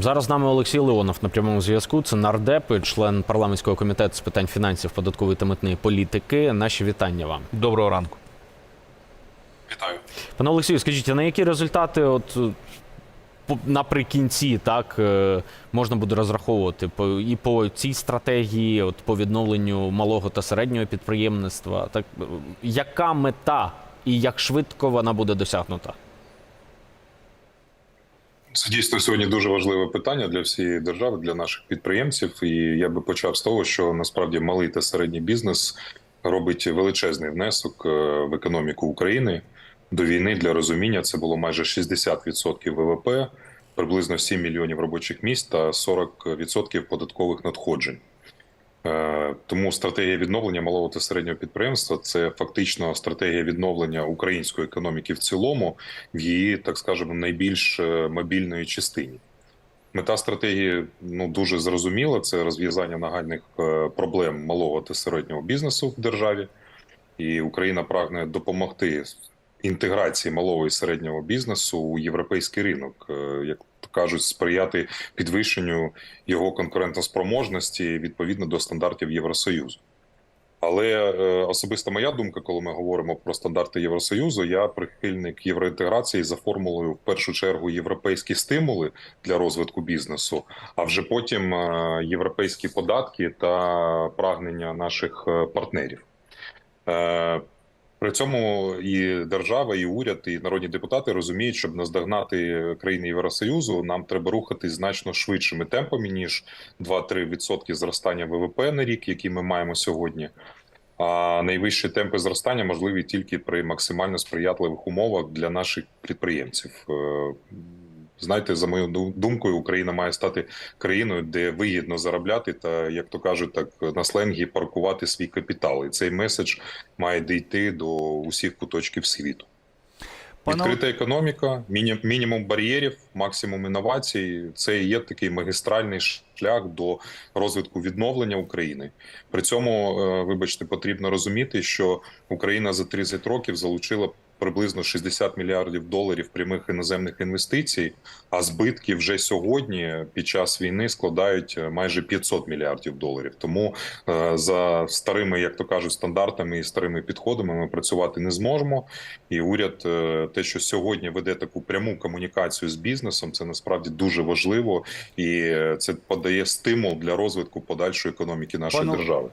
Зараз з нами Олексій Леонов на прямому зв'язку. Це нардеп, і член парламентського комітету з питань фінансів, податкової та митної політики. Наші вітання вам. Доброго ранку. Вітаю. Пане Олексію, скажіть, а на які результати, от наприкінці, так е, можна буде розраховувати по і по цій стратегії, от по відновленню малого та середнього підприємництва? Так е, яка мета і як швидко вона буде досягнута? Це дійсно сьогодні дуже важливе питання для всієї держави, для наших підприємців. І я би почав з того, що насправді малий та середній бізнес робить величезний внесок е, в економіку України. До війни для розуміння це було майже 60% ВВП, приблизно 7 мільйонів робочих місць та 40% податкових надходжень. Е, Тому стратегія відновлення малого та середнього підприємства це фактично стратегія відновлення української економіки в цілому в її, так скажемо, найбільш е, мобільної частині. Мета стратегії ну дуже зрозуміла: це розв'язання нагальних е, проблем малого та середнього бізнесу в державі, і Україна прагне допомогти інтеграції малого і середнього бізнесу у європейський ринок, як кажуть, сприяти підвищенню його конкурентоспроможності відповідно до стандартів Євросоюзу. Але е, особисто моя думка, коли ми говоримо про стандарти Євросоюзу, я прихильник євроінтеграції за формулою в першу чергу європейські стимули для розвитку бізнесу, а вже потім е, європейські податки та прагнення наших е, партнерів. Е, При цьому і держава, і уряд, і народні депутати розуміють, щоб наздогнати країни Євросоюзу, нам треба рухати значно швидшими темпами ніж 2-3% зростання ВВП на рік, які ми маємо сьогодні. А найвищі темпи зростання можливі тільки при максимально сприятливих умовах для наших підприємців. Знаєте, за мою думкою, Україна має стати країною, де вигідно заробляти та, як то кажуть, так на сленгі паркувати свій капітал. І цей меседж має дійти до усіх куточків світу. Пане Відкрита економіка, мінімум бар'єрів, максимум інновацій це і є такий магістральний шлях до розвитку відновлення України. При цьому, е, вибачте, потрібно розуміти, що Україна за 30 років залучила приблизно 60 мільярдів доларів прямих іноземних інвестицій, а збитки вже сьогодні під час війни складають е, майже 500 мільярдів доларів. Тому е, за старими, як то кажуть, стандартами і старими підходами ми працювати не зможемо. І уряд, те, що сьогодні веде таку пряму комунікацію з бізнесом, це насправді дуже важливо, і це подає стимул для розвитку подальшої економіки нашої Пане- держави.